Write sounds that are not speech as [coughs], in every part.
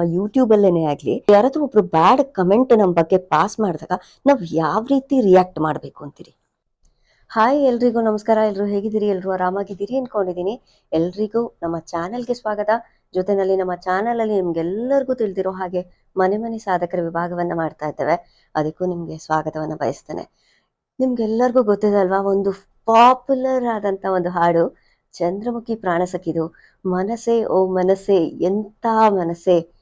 ನಮ್ಮ ಯೂಟ್ಯೂಬ್ ಅಲ್ಲೇನೆ ಆಗ್ಲಿ, ಯಾರಾದ್ರೂ ಒಬ್ರು ಬ್ಯಾಡ್ ಕಮೆಂಟ್ ನಮ್ಮ ಬಗ್ಗೆ ಪಾಸ್ ಮಾಡಿದಾಗ ನಾವ್ ಯಾವ ರೀತಿ ರಿಯಾಕ್ಟ್ ಮಾಡ್ಬೇಕು ಅಂತೀರಿ? ಹಾಯ್ ಎಲ್ರಿಗೂ, ನಮಸ್ಕಾರ. ಎಲ್ರು ಹೇಗಿದ್ದೀರಿ? ಎಲ್ರು ಆರಾಮಾಗಿದ್ದೀರಿ ಅನ್ಕೊಂಡಿದೀನಿ ಎಲ್ರಿಗೂ ನಮ್ಮ ಚಾನೆಲ್ಗೆ ಸ್ವಾಗತ. ಜೊತೆನಲ್ಲಿ ನಮ್ಮ ಚಾನೆಲ್ ಅಲ್ಲಿ ನಿಮ್ಗೆಲ್ಲರಿಗೂ ತಿಳಿದಿರೋ ಹಾಗೆ ಮನೆ ಮನೆ ಸಾಧಕರ ವಿಭಾಗವನ್ನ ಮಾಡ್ತಾ ಇದ್ದೇವೆ. ಅದಕ್ಕೂ ನಿಮ್ಗೆ ಸ್ವಾಗತವನ್ನ ಬಯಸ್ತೇನೆ. ನಿಮ್ಗೆಲ್ಲರಿಗೂ ಗೊತ್ತಿದೆ ಅಲ್ವಾ ಒಂದು ಪಾಪ್ಯುಲರ್ ಆದಂತ ಒಂದು ಹಾಡು. ಚಂದ್ರಮುಖಿ ಪ್ರಾಣಸಕಿದು ಮನಸೆ, ಓ ಮನಸೆ, ಎಂಥ ಮನಸ್ಸೆ ಆ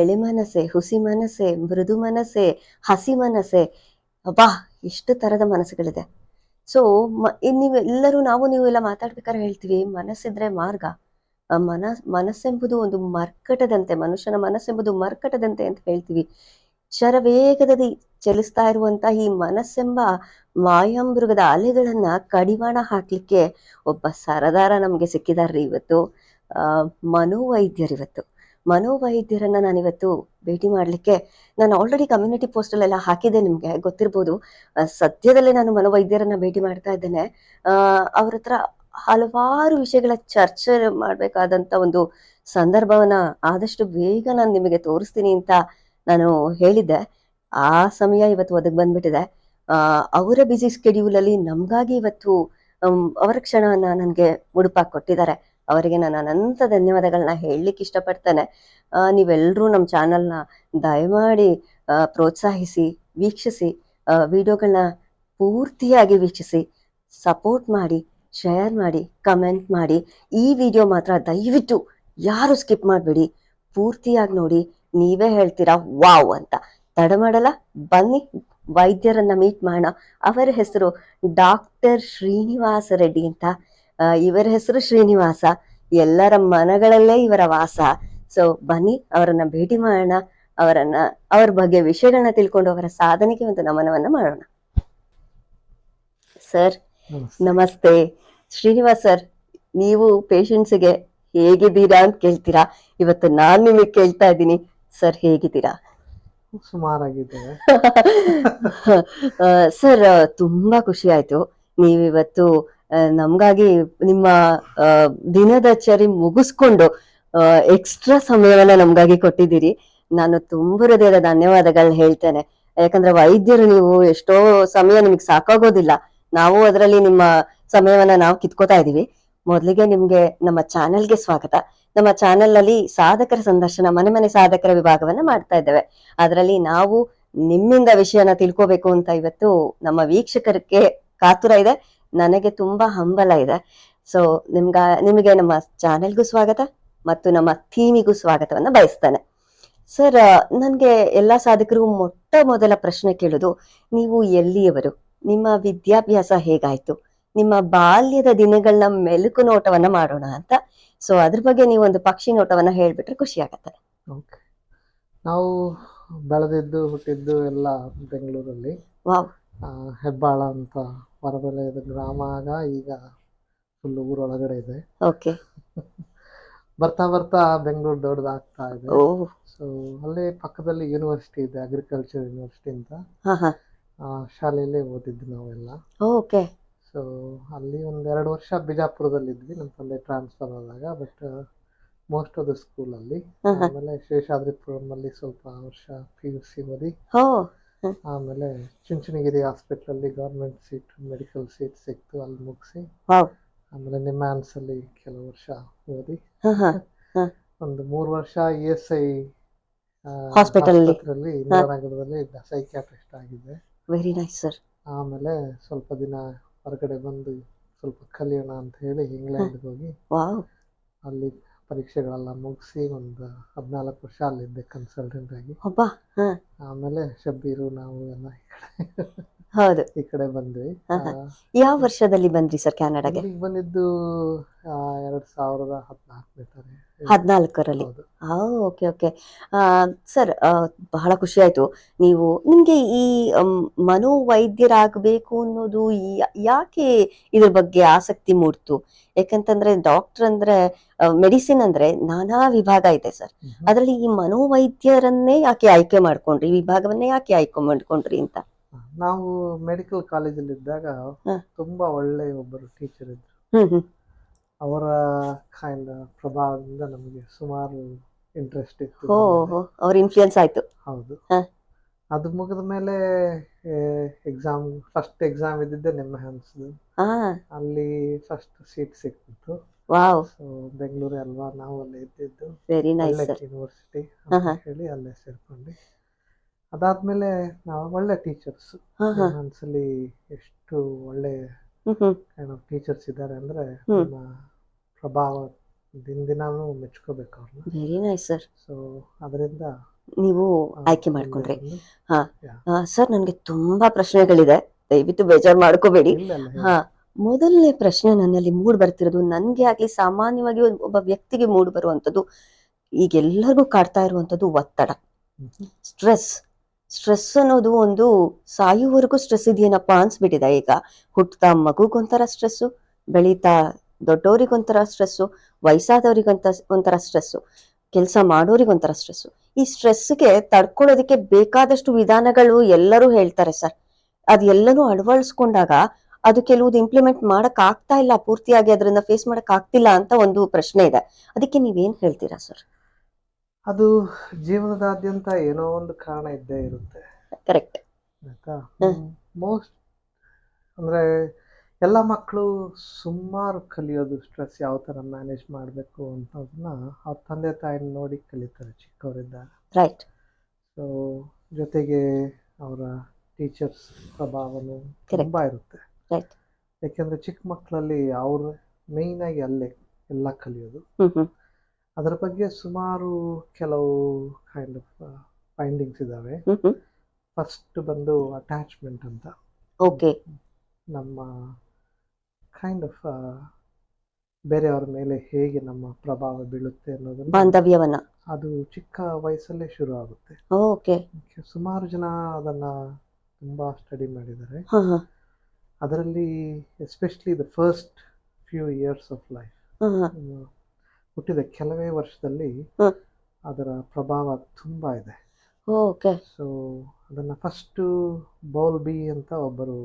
ಎಳೆ ಮನಸ್ಸೆ, ಹುಸಿ ಮನಸ್ಸೆ, ಮೃದು ಮನಸ್ಸೆ, ಹಸಿ ಮನಸ್ಸೆ. ಅಬ್ಬಾ, ಎಷ್ಟು ತರದ ಮನಸ್ಸುಗಳಿದೆ. ಸೊ ನೀವೆಲ್ಲರೂ ನಾವು ನೀವು ಎಲ್ಲ ಮಾತಾಡ್ಬೇಕಾದ್ರೆ ಹೇಳ್ತೀವಿ, ಮನಸ್ಸಿದ್ರೆ ಮಾರ್ಗ. ಮನಸ್ ಮನ, ಮನಸ್ಸೆಂಬುದು ಒಂದು ಮರ್ಕಟದಂತೆ, ಮನುಷ್ಯನ ಮನಸ್ಸೆಂಬುದು ಮರ್ಕಟದಂತೆ ಅಂತ ಹೇಳ್ತೀವಿ. ಶರವೇಗದಲ್ಲಿ ಚಲಿಸ್ತಾ ಇರುವಂತ ಈ ಮನಸ್ಸೆಂಬ ಮಾಯಾಮೃಗದ ಅಲೆಗಳನ್ನ ಕಡಿವಾಣ ಹಾಕ್ಲಿಕ್ಕೆ ಒಬ್ಬ ಸರದಾರ ನಮ್ಗೆ ಸಿಕ್ಕಿದಾರ್ರಿ ಇವತ್ತು. ಆ ಮನೋವೈದ್ಯರು ಇವತ್ತು ಮನೋವೈದ್ಯರನ್ನ ನಾನಿವತ್ತು ಭೇಟಿ ಮಾಡ್ಲಿಕ್ಕೆ ನಾನು ಆಲ್ರೆಡಿ ಕಮ್ಯುನಿಟಿ ಪೋಸ್ಟ್ ಅಲ್ಲೆಲ್ಲ ಹಾಕಿದ್ದೆ ನಿಮ್ಗೆ, ಗೊತ್ತಿರ್ಬೋದು. ಸದ್ಯದಲ್ಲೇ ನಾನು ಮನೋವೈದ್ಯರನ್ನ ಭೇಟಿ ಮಾಡ್ತಾ ಇದ್ದೇನೆ. ಅವ್ರ ಹತ್ರ ಹಲವಾರು ವಿಷಯಗಳ ಚರ್ಚೆ ಮಾಡ್ಬೇಕಾದಂತ ಒಂದು ಸಂದರ್ಭವನ್ನ ಆದಷ್ಟು ಬೇಗ ನಾನು ನಿಮಗೆ ತೋರಿಸ್ತೀನಿ ಅಂತ ನಾನು ಹೇಳಿದ್ದೆ. ಆ ಸಮಯ ಇವತ್ತು ಒದಗ್ ಬಂದ್ಬಿಟ್ಟಿದೆ. ಅವರ ಬಿಸಿ ಸ್ಕೆಡ್ಯೂಲ್ ಅಲ್ಲಿ ನಮ್ಗಾಗಿ ಇವತ್ತು ಅವರ ಕ್ಷಣವನ್ನ ನನಗೆ ಮುಡುಪಾಗಿ ಕೊಟ್ಟಿದ್ದಾರೆ. ಅವರಿಗೆ ನಾನು ಅನಂತ ಧನ್ಯವಾದಗಳನ್ನ ಹೇಳಲಿಕ್ಕೆ ಇಷ್ಟಪಡ್ತೇನೆ. ನೀವೆಲ್ಲರೂ ನಮ್ಮ ಚಾನಲ್ನ ದಯಮಾಡಿ ಪ್ರೋತ್ಸಾಹಿಸಿ, ವೀಕ್ಷಿಸಿ ವಿಡಿಯೋಗಳನ್ನ ಪೂರ್ತಿಯಾಗಿ ವೀಕ್ಷಿಸಿ, ಸಪೋರ್ಟ್ ಮಾಡಿ, ಶೇರ್ ಮಾಡಿ, ಕಮೆಂಟ್ ಮಾಡಿ, ಈ ವಿಡಿಯೋ ಮಾತ್ರ ದಯವಿಟ್ಟು ಯಾರು ಸ್ಕಿಪ್ ಮಾಡಬೇಡಿ. ಪೂರ್ತಿಯಾಗಿ ನೋಡಿ, ನೀವೇ ಹೇಳ್ತೀರಾ ವಾವ್ ಅಂತ. ತಡ ಮಾಡಲ್ಲ, ಬನ್ನಿ, ವೈದ್ಯರನ್ನ ಮೀಟ್ ಮಾಡೋಣ. ಅವರ ಹೆಸರು ಡಾಕ್ಟರ್ ಶ್ರೀನಿವಾಸ ರೆಡ್ಡಿ ಅಂತ. ಇವರ ಹೆಸರು ಶ್ರೀನಿವಾಸ ಎಲ್ಲರ ಮನಗಳಲ್ಲೇ ಇವರ ವಾಸ. ಸೊ ಬನ್ನಿ ಅವರನ್ನ ಭೇಟಿ ಮಾಡೋಣ. ಅವರನ್ನ ಅವರ ಬಗ್ಗೆ ವಿಷಯಗಳನ್ನ ತಿಳ್ಕೊಂಡು ಅವರ ಸಾಧನೆಗೆ ಒಂದು ನಮನವನ್ನ ಮಾಡೋಣ. ಸರ್ ನಮಸ್ತೆ. ಶ್ರೀನಿವಾಸ್ ಸರ್ ನೀವು ಪೇಷಂಟ್ಸ್ಗೆ ಹೇಗಿದ್ದೀರಾ ಅಂತ ಕೇಳ್ತೀರಾ? ಇವತ್ತು ನಾನ್ ನಿಮಗೆ ಕೇಳ್ತಾ ಇದ್ದೀನಿ. ಸರ್ ಹೇಗಿದ್ದೀರಾ? ಸುಮಾರಾಗಿದ್ದೇವೆ. [laughs] ಸರ್ ತುಂಬಾ ಖುಷಿ ಆಯ್ತು. ನೀವಿವತ್ತು ನಮ್ಗಾಗಿ ನಿಮ್ಮ ದಿನದ ದಿನದಚರಿ ಮುಗಿಸ್ಕೊಂಡು ಎಕ್ಸ್ಟ್ರಾ ಸಮಯವನ್ನ ನಮ್ಗಾಗಿ ಕೊಟ್ಟಿದ್ದೀರಿ. ನಾನು ತುಂಬ ಹೃದಯದ ಧನ್ಯವಾದಗಳನ್ನ ಹೇಳ್ತೇನೆ. ಯಾಕಂದ್ರೆ ವೈದ್ಯರು ನೀವು ಎಷ್ಟೋ ಸಮಯ ನಿಮ್ಗೆ ಸಾಕಾಗೋದಿಲ್ಲ. ನಾವು ಅದರಲ್ಲಿ ನಿಮ್ಮ ಸಮಯವನ್ನ ನಾವು ಕಿತ್ಕೋತಾ ಇದೀವಿ ಮೊದಲಿಗೆ ನಿಮ್ಗೆ ನಮ್ಮ ಚಾನೆಲ್ಗೆ ಸ್ವಾಗತ. ನಮ್ಮ ಚಾನೆಲ್ನಲ್ಲಿ ಸಾಧಕರ ಸಂದರ್ಶನ, ಮನೆ ಮನೆ ಸಾಧಕರ ವಿಭಾಗವನ್ನ ಮಾಡ್ತಾ ಇದ್ದೇವೆ. ಅದರಲ್ಲಿ ನಾವು ನಿಮ್ಮಿಂದ ವಿಷಯನ ತಿಳ್ಕೋಬೇಕು ಅಂತ ಇವತ್ತು ನಮ್ಮ ವೀಕ್ಷಕರಿಗೆ ಕಾತುರ ಇದೆ. ನನಗೆ ತುಂಬಾ ಹಂಬಲ ಇದೆ. ಸೊ ನಿಮ್ಗ ನಿಮಗೆ ನಮ್ಮ ಚಾನೆಲ್ಗೂ ಸ್ವಾಗತ ಮತ್ತು ನಮ್ಮ ಥೀಮಿಗೂ ಸ್ವಾಗತವನ್ನ ಬಯಸ್ತೇನೆ. ಸರ್ ನನ್ಗೆ ಎಲ್ಲಾ ಸಾಧಕರು ಮೊಟ್ಟ ಮೊದಲ ಪ್ರಶ್ನೆ ಕೇಳೋದು ನೀವು ಎಲ್ಲಿಯವರು? ನಿಮ್ಮ ವಿದ್ಯಾಭ್ಯಾಸ ಹೇಗಾಯ್ತು? ನಿಮ್ಮ ಬಾಲ್ಯದ ದಿನಗಳನ್ನ ಮೆಲುಕು ನೋಟವನ್ನ ಮಾಡೋಣ ಅಂತ. ಸೊ ಅದ್ರ ಬಗ್ಗೆ ನೀವು ಒಂದು ಪಕ್ಷಿ ನೋಟವನ್ನ ಹೇಳ್ಬಿಟ್ರೆ ಖುಷಿ ಆಗತ್ತೆ. ಓಕೆ ನಾವು ಬೆಳೆದಿದ್ದು ಹುಟ್ಟಿದ್ದು ಎಲ್ಲ ಬೆಂಗಳೂರಲ್ಲಿ. ಹೆಬ್ಬಾಳ ಅಂತ ಹೊರವಲಯದ ಗ್ರಾಮ ಆಗ ಈಗ ಫುಲ್ ಊರೊಳಗಡೆ ಇದೆ. ಓಕೆ [laughs] ಬರ್ತಾ ಬರ್ತಾ ಬೆಂಗಳೂರು ದೊಡ್ಡದಾಗ್ತಾ ಇದೆ. ಓ. ಸೊ ಅಲ್ಲೇ ಪಕ್ಕದಲ್ಲಿ ಯೂನಿವರ್ಸಿಟಿ ಇದೆ ಅಗ್ರಿಕಲ್ಚರ್ ಯೂನಿವರ್ಸಿಟಿ ಅಂತ. ಹಾ ಹಾ. ಆ ಶಾಲೆಯಲ್ಲೇ ಓದಿದ್ದು ನಾವೆಲ್ಲ. ಓಕೆ ಸೊ ಅಲ್ಲಿ ಒಂದು ಎರಡು ವರ್ಷ ಬಿಜಾಪುರದಲ್ಲಿದ್ವಿ ನಮ್ಮ ತಂದೆ ಟ್ರಾನ್ಸ್ಫರ್ ಆದಾಗ ಬಟ್ ಮೋಸ್ಟ್ ಆಫ್ ದ ಸ್ಕೂಲಲ್ಲಿ ಆಮೇಲೆ ಹಾ ಆಮೇಲೆ ಶೇಷಾದ್ರಿಪುರಮಲ್ಲಿ ಸ್ವಲ್ಪ ವರ್ಷ ಪಿ ಯು ಸಿ ಓದಿ. [laughs] ಆಮೇಲೆ ಚುಂಚನಗಿರಿ ಹಾಸ್ಪಿಟ್ಲಲ್ಲಿ ಗೌರ್ಮೆಂಟ್ ಸೀಟ್ ಮೆಡಿಕಲ್ ಸೀಟ್ ಸಿಕ್ತು ಅಲ್ಲಿ ಮುಗಿಸಿ. ವಾವ್. ಆಮೇಲೆ ನಿಮ್ಯಾನ್ಸ್ ಅಲ್ಲಿ ಕೆಲವು ವರ್ಷ ಓದಿ. ಹಾ ಹಾ ಒಂದು ಮೂರು ವರ್ಷ ಇ ಎಸ್ ಐ ಹಾಸ್ಪಿಟಲ್ ಅಲ್ಲಿ? ಇಂದಿರಾನಗರದಲ್ಲಿ ಸೈಕ್ಯಾಟ್ರಿಸ್ಟ್ ಆಗಿದ್ದೆ. ವೆರಿ ನೈಸ್ ಸರ್ ಆಮೇಲೆ ಸ್ವಲ್ಪ ದಿನ ಹೊರಗಡೆ ಬಂದು ಸ್ವಲ್ಪ ಕಲಿಯೋಣ ಅಂತ ಹೇಳಿ ಇಂಗ್ಲೆಂಡ್ಗೆ ಹೋಗಿ. ವಾವ್. ಅಲ್ಲಿ ಪರೀಕ್ಷೆಗಳೆಲ್ಲ ಮುಗಿಸಿ ಒಂದು ಹದಿನಾಲ್ಕು ವರ್ಷ ಅಲ್ಲಿದ್ದೆ ಕನ್ಸಲ್ಟೆಂಟ್ ಆಗಿ. ಒಬ್ಬ ಹಾ. ಆಮೇಲೆ ಶಬ್ಬೀರು ನಾವು ಎಲ್ಲ ಈ ಕಡೆ ಹೌದು. ಈ ಕಡೆ ಬಂದ್ವಿ. ಹಾ, ಹಾ. ಯಾವ ವರ್ಷದಲ್ಲಿ ಬಂದ್ರಿ ಸರ್ ಕ್ಯಾನಡಾಗೆ ಇಲ್ಲಿಗೆ ಬಂದಿದ್ದು ಎರಡು ಎರಡ್ ಸಾವಿರದ ಹದಿನಾಲ್ಕನೇ ಹದಿನಾಲ್ಕರಲ್ಲಿ. ಹೌದು. Okay okay. ಸರ್ ಬಹಳ ಖುಷಿ ಆಯ್ತು. ನೀವು ನಿಮಗೆ ಈ ಮನೋವೈದ್ಯರಾಗಬೇಕು ಅನ್ನೋದು ಯಾಕೆ ಇದ್ರ ಬಗ್ಗೆ ಆಸಕ್ತಿ ಮೂಡ್ತು? ಯಾಕಂತಂದ್ರೆ ಡಾಕ್ಟರ್ ಅಂದ್ರೆ ಮೆಡಿಸಿನ್ ಅಂದ್ರೆ ನಾನಾ ವಿಭಾಗ ಇದೆ ಸರ್. ಅದರಲ್ಲಿ ಈ ಮನೋವೈದ್ಯರನ್ನೇ ಯಾಕೆ ಆಯ್ಕೆ ಮಾಡ್ಕೊಂಡ್ರಿ? ವಿಭಾಗವನ್ನೇ ಯಾಕೆ ಆಯ್ಕೆ ಮಾಡ್ಕೊಂಡ್ರಿ ಅಂತ? ನಾವು ಮೆಡಿಕಲ್ ಕಾಲೇಜಲ್ಲಿ ಇದ್ದಾಗ ತುಂಬಾ ಒಳ್ಳೆ ಒಬ್ಬರು ಟೀಚರ್ ಇದ್ರು. ಅವರ ಕೈಂಡ್ ಪ್ರಭಾವದಿಂದ ನಮಗೆ ಸುಮಾರು ಇಂಟ್ರೆಸ್ಟ್ ಇತ್ತು. ಮೇಲೆ. ಅವ್ರ ಇನ್ಫ್ಲೂಯೆನ್ಸ್ ಆಯ್ತು. ಹೌದು. ಅದು ಮುಗಿದ ಮೇಲೆ ಎಕ್ಸಾಮ್ ಫಸ್ಟ್ ಎಕ್ಸಾಮ್ ಇದ್ದಿದ್ದೆ ನಿಮ್ಮ ಹ್ಯಾನ್ಸ್ದು ಅಲ್ಲಿ ಫಸ್ಟ್ ಸೀಟ್ ಸಿಕ್ಕಿತ್ತು. ವಾವ್. ಸೊ ಬೆಂಗಳೂರು ಅಲ್ವಾ ನಾವು ಅಲ್ಲೇ ಇದ್ದಿದ್ದು. Very nice university. ಹೇಳಿ ಅಲ್ಲೇ ಸೇರ್ಕೊಂಡು. ಅದಾದ್ಮೇಲೆ ನಾವು ಒಳ್ಳೆ ಟೀಚರ್ಸ್ ಹಾ ಎಷ್ಟು ಒಳ್ಳೆ ಕೈಂಡ್ ಟೀಚರ್ಸ್ ಇದ್ದಾರೆ ಅಂದ್ರೆ. ನಮ್ಮ ಪ್ರಭಾವ ದಿನ ದಿನಾನು ಮೆಚ್ಕೋಬೇಕು ಅವ್ರನ್ನ. ವೆರಿ ನೈಸ್ ಸರ್ ಸೊ ಅದರಿಂದ ನೀವು ಆಯ್ಕೆ ಮಾಡ್ಕೊಂಡ್ರಿ. ಹಾ. ಸರ್ ನನಗೆ ತುಂಬಾ ಪ್ರಶ್ನೆಗಳಿದೆ. ದಯವಿಟ್ಟು ಬೇಜಾರು ಮಾಡ್ಕೋಬೇಡಿ. ಹಾ. ಮೊದಲನೇ ಪ್ರಶ್ನೆ ನನ್ನಲ್ಲಿ ಮೂಡ್ ಬರ್ತಿರೋದು ನನ್ಗೆ ಆಗ್ಲಿ ಸಾಮಾನ್ಯವಾಗಿ ಒಬ್ಬ ವ್ಯಕ್ತಿಗೆ ಮೂಡ್ ಬರುವಂಥದ್ದು ಈಗ ಎಲ್ಲರಿಗೂ ಕಾಡ್ತಾ ಇರುವಂಥದ್ದು ಒತ್ತಡ. ಸ್ಟ್ರೆಸ್ ಸ್ಟ್ರೆಸ್ ಅನ್ನೋದು ಒಂದು ಸಾಯುವವರೆಗೂ ಸ್ಟ್ರೆಸ್ ಇದೆಯೇನಪ್ಪ ಅನ್ಸ್ಬಿಟ್ಟಿದೆ. ಈಗ ಹುಟ್ಟುತ್ತಾ ಮಗುಗೊಂಥರ ಸ್ಟ್ರೆಸ್ಸು ಬೆಳೀತಾ ದೊಡ್ಡವರಿಗೊಂಥರ ಸ್ಟ್ರೆಸ್ಸು ವಯಸ್ಸಾದವರಿಗಂತ ಒಂಥರ ಸ್ಟ್ರೆಸ್ಸು ಕೆಲಸ ಮಾಡೋರಿಗೊಂಥರ ಸ್ಟ್ರೆಸ್ಸು ಈ ಸ್ಟ್ರೆಸ್ಗೆ ತಡ್ಕೊಳ್ಳೋದಕ್ಕೆ ಬೇಕಾದಷ್ಟು ವಿಧಾನಗಳು ಎಲ್ಲರೂ ಹೇಳ್ತಾರೆ ಸರ್. ಅದೆಲ್ಲನೂ ಅಳವಡಿಸ್ಕೊಂಡಾಗ ಅದು ಕೆಲವು ಇಂಪ್ಲಿಮೆಂಟ್ ಮಾಡಕ್ ಆಗ್ತಾ ಇಲ್ಲ, ಪೂರ್ತಿಯಾಗಿ ಅದರಿಂದ ಫೇಸ್ ಮಾಡಕ್ ಆಗ್ತಿಲ್ಲ ಅಂತ ಒಂದು ಪ್ರಶ್ನೆ ಇದೆ. ಅದಕ್ಕೆ ನೀವೇನ್ ಹೇಳ್ತೀರಾ ಸರ್? ಅದು ಜೀವನದಾದ್ಯಂತ ಏನೋ ಒಂದು ಕಾರಣ ಇದ್ದೇ ಇರುತ್ತೆ. ಕರೆಕ್ಟ್ ಆಯ್ತಾ. ಮೋಸ್ಟ್ ಅಂದ್ರೆ ಎಲ್ಲ ಮಕ್ಕಳು ಸುಮಾರು ಕಲಿಯೋದು ಸ್ಟ್ರೆಸ್ ಯಾವ ಥರ ಮ್ಯಾನೇಜ್ ಮಾಡಬೇಕು ಅನ್ನೋದನ್ನ ಅವ್ರ ತಂದೆ ತಾಯಿನ ನೋಡಿ ಕಲಿತಾರೆ ಚಿಕ್ಕವರಿಂದ ರೈಟ್ ಸೊ ಜೊತೆಗೆ ಅವರ ಟೀಚರ್ಸ್ ಪ್ರಭಾವನು ತುಂಬ ಇರುತ್ತೆ. ರೈಟ್ ಯಾಕೆಂದರೆ ಚಿಕ್ಕ ಮಕ್ಕಳಲ್ಲಿ ಅವರು ಮೇಯ್ನಾಗಿ ಅಲ್ಲೇ ಎಲ್ಲ ಕಲಿಯೋದು. ಅದರ ಬಗ್ಗೆ ಸುಮಾರು ಕೆಲವು ಕೈಂಡ್ ಆಫ್ ಫೈಂಡಿಂಗ್ಸ್ ಇದ್ದಾವೆ ಫಸ್ಟ್ ಬಂದು ಅಟ್ಯಾಚ್ಮೆಂಟ್ ಅಂತ. ಓಕೆ. ನಮ್ಮ ಕೈಂಡ್ ಆಫ್ ಬೇರೆಯವರ ಮೇಲೆ ಹೇಗೆ ನಮ್ಮ ಪ್ರಭಾವ ಬೀಳುತ್ತೆ ಅನ್ನೋದನ್ನ ಬಾಂಧವ್ಯವನ್ನ. ಅದು ಚಿಕ್ಕ ವಯಸ್ಸಲ್ಲೇ ಶುರು ಆಗುತ್ತೆ. ಓಕೆ. ಸುಮಾರು ಜನ ಅದನ್ನ ತುಂಬಾ ಸ್ಟಡಿ ಮಾಡಿದ್ದಾರೆ. ಅದರಲ್ಲಿ especially the first few years of life ಹುಟ್ಟಿದ ಕೆಲವೇ ವರ್ಷದಲ್ಲಿ. ಅದರ ಪ್ರಭಾವ ತುಂಬಾ ಇದೆ. ಓಕೆ. ಸೊ ಅದನ್ನು ಫಸ್ಟು ಬೌಲ್ ಬಿ ಅಂತ ಒಬ್ಬರು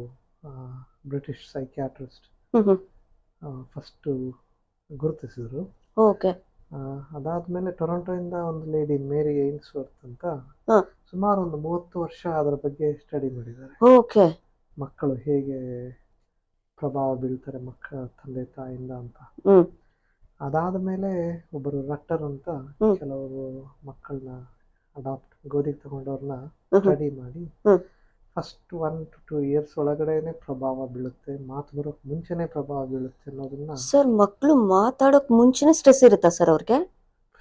British psychiatrist hmm hmm. First ಗುರುತಿಸಿದ್ರು. ಓಕೆ. ಅದಾದಮೇಲೆ ಟೊರೊಂಟೊಯಿಂದ ಒಂದು ಲೇಡಿ ಮೇರಿ ಏನ್ಸ್ವರ್ತ್ ಅಂತ ಹ. ಸುಮಾರು ಒಂದು ಮೂವತ್ತು ವರ್ಷ ಅದರ ಬಗ್ಗೆ ಸ್ಟಡಿ ಮಾಡಿದ್ದಾರೆ. ಓಕೆ. ಮಕ್ಕಳು ಹೇಗೆ ಪ್ರಭಾವ ಬೀಳ್ತಾರೆ ಮಕ್ಕಳ ತಂದೆ ತಾಯಿಯಿಂದ ಅಂತ. ಹ್ಮ್. ಅದಾದ ಮೇಲೆ ಒಬ್ಬರು ರಕ್ಟರ್ ಅಂತ ಹ್ಮ್. ಕೆಲವರು ಮಕ್ಕಳನ್ನ ಅಡಾಪ್ಟ್ ಗೋದಿಗೆ ತಗೊಂಡವ್ರನ್ನ ಸ್ಟಡಿ ಮಾಡಿ ಹ್ಮ್. First one two two years ಒಳಗಡೆನೆ ಪ್ರಭಾವ ಬೀಳುತ್ತೆ. ಮಾತು ಬರೋಕ್ ಮುಂಚೆನೆ ಪ್ರಭಾವ ಬೀಳುತ್ತೆ ಅನ್ನೋದನ್ನ ಸರ್ ಮಕ್ಕಳು ಮಾತಾಡೋಕ್ ಮುಂಚೆನೆ ಸ್ಟ್ರೆಸ್ ಇರುತ್ತಾ ಸರ್ ಅವ್ರಿಗೆ?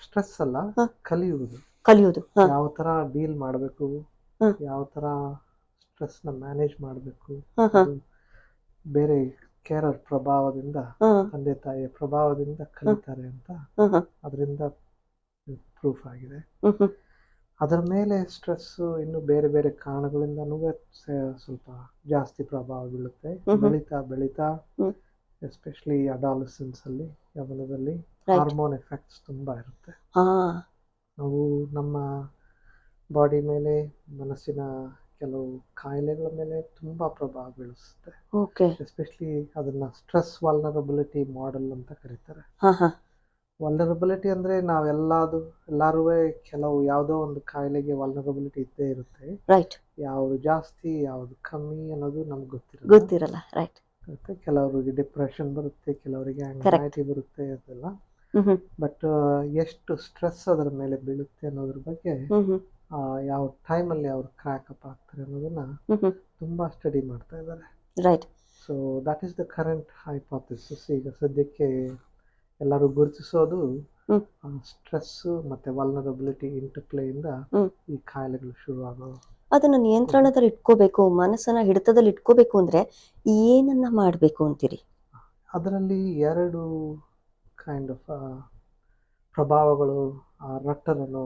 ಸ್ಟ್ರೆಸ್ ಅಲ್ಲ ಕಲಿಯುವುದು. ಕಲಿಯುವುದು ಕಲಿಯೋದು ಹಾ. ಯಾವ ತರ ಡೀಲ್ ಮಾಡಬೇಕು ಹ. ಯಾವ ತರ ಸ್ಟ್ರೆಸ್ನ ಮ್ಯಾನೇಜ್ ಮಾಡಬೇಕು ಹಾ ಹಾ. ಬೇರೆ ಕೇರರ್ ಪ್ರಭಾವದಿಂದ ತಂದೆ ತಾಯಿಯ ಪ್ರಭಾವದಿಂದ ಕಲಿತಾರೆ ಅಂತ ಅದರಿಂದ ಪ್ರೂಫ್ ಆಗಿದೆ. ಅದರ ಮೇಲೆ ಸ್ಟ್ರೆಸ್ಸು ಇನ್ನು ಬೇರೆ ಬೇರೆ ಕಾರಣಗಳಿಂದನೂ ಸ್ವಲ್ಪ ಜಾಸ್ತಿ ಪ್ರಭಾವ ಬೀಳುತ್ತೆ. ಬೆಳೀತಾ ಬೆಳೀತಾ ಎಸ್ಪೆಷಲಿ ಅಡಾಲಸೆನ್ಸ್ ಅಲ್ಲಿ ಯವನದಲ್ಲಿ ಹಾರ್ಮೋನ್ ಎಫೆಕ್ಟ್ಸ್ ತುಂಬಾ ಇರುತ್ತೆ. ನಾವು ನಮ್ಮ ಬಾಡಿ ಮೇಲೆ ಮನಸ್ಸಿನ ಕೆಲವು ಕಾಯಿಲೆಗಳ ಮೇಲೆ ತುಂಬಾ ಪ್ರಭಾವ ಬೀಳಿಸುತ್ತೆ. ಓಕೆ ಎಸ್ಪೆಷಲಿ ಅದನ್ನ ಸ್ಟ್ರೆಸ್ ವಾಲ್ನರಬಿಲಿಟಿ ಮಾಡೆಲ್ ಅಂತ ಕರೀತಾರೆ. ವಾಲ್ನರಬಿಲಿಟಿ ಅಂದ್ರೆ ನಾವೆಲ್ಲಾದು ಎಲ್ಲರೂ ಕೆಲವು ಯಾವುದೋ ಒಂದು ಕಾಯಿಲೆಗೆ ವಾಲ್ನರಬಿಲಿಟಿ ಇದ್ದೇ ಇರುತ್ತೆ. ರೈಟ್ ಯಾವುದು ಜಾಸ್ತಿ ಯಾವುದು ಕಮ್ಮಿ ಅನ್ನೋದು ನಮ್ಗೆ ಗೊತ್ತಿರಲ್ಲ. ಗೊತ್ತಿರಲ್ಲ ರೈಟ್ ಕೆಲವರಿಗೆ ಡಿಪ್ರೆಷನ್ ಬರುತ್ತೆ ಕೆಲವರಿಗೆ. ಆಂಗ್ಸೈಟಿ ಬರುತ್ತೆ ಅದೆಲ್ಲ. ಬಟ್ ಎಷ್ಟು ಸ್ಟ್ರೆಸ್ ಅದರ ಮೇಲೆ ಬೀಳುತ್ತೆ ಅನ್ನೋದ್ರ ಬಗ್ಗೆ ಯಾವ ಟೈಮಲ್ಲಿ ಅವ್ರು ಕ್ರ್ಯಾಕ್ ಅಪ್ ಆಗ್ತಾರೆ ಅನ್ನೋದನ್ನ ತುಂಬಾ ಸ್ಟಡಿ ಮಾಡ್ತಾ ಇದ್ದಾರೆ. Right so that is the current hypothesis ಈಗ ಸದ್ಯಕ್ಕೆ ಎಲ್ಲರೂ ಗುರುತಿಸೋದು ಸ್ಟ್ರೆಸ್ ಮತ್ತೆ ವಲ್ನರಬಿಲಿಟಿ ಇಂಟರ್ಪ್ಲೇಯಿಂದ. ಈ ಕಾಯಿಲೆಗಳು ಶುರುವಾಗೋದು ಅದನ್ನ ನಿಯಂತ್ರಣದಲ್ಲಿ ಇಟ್ಕೋಬೇಕು ಮನಸ್ಸನ್ನ ಹಿಡಿತದಲ್ಲಿ ಇಟ್ಕೋಬೇಕು ಅಂದ್ರೆ ಏನನ್ನ ಮಾಡಬೇಕು ಅಂತೀರಿ? ಅದರಲ್ಲಿ ಎರಡು ಕೈಂಡ್ ಆಫ್ ಪ್ರಭಾವಗಳು ರಟ್ಟರನ್ನು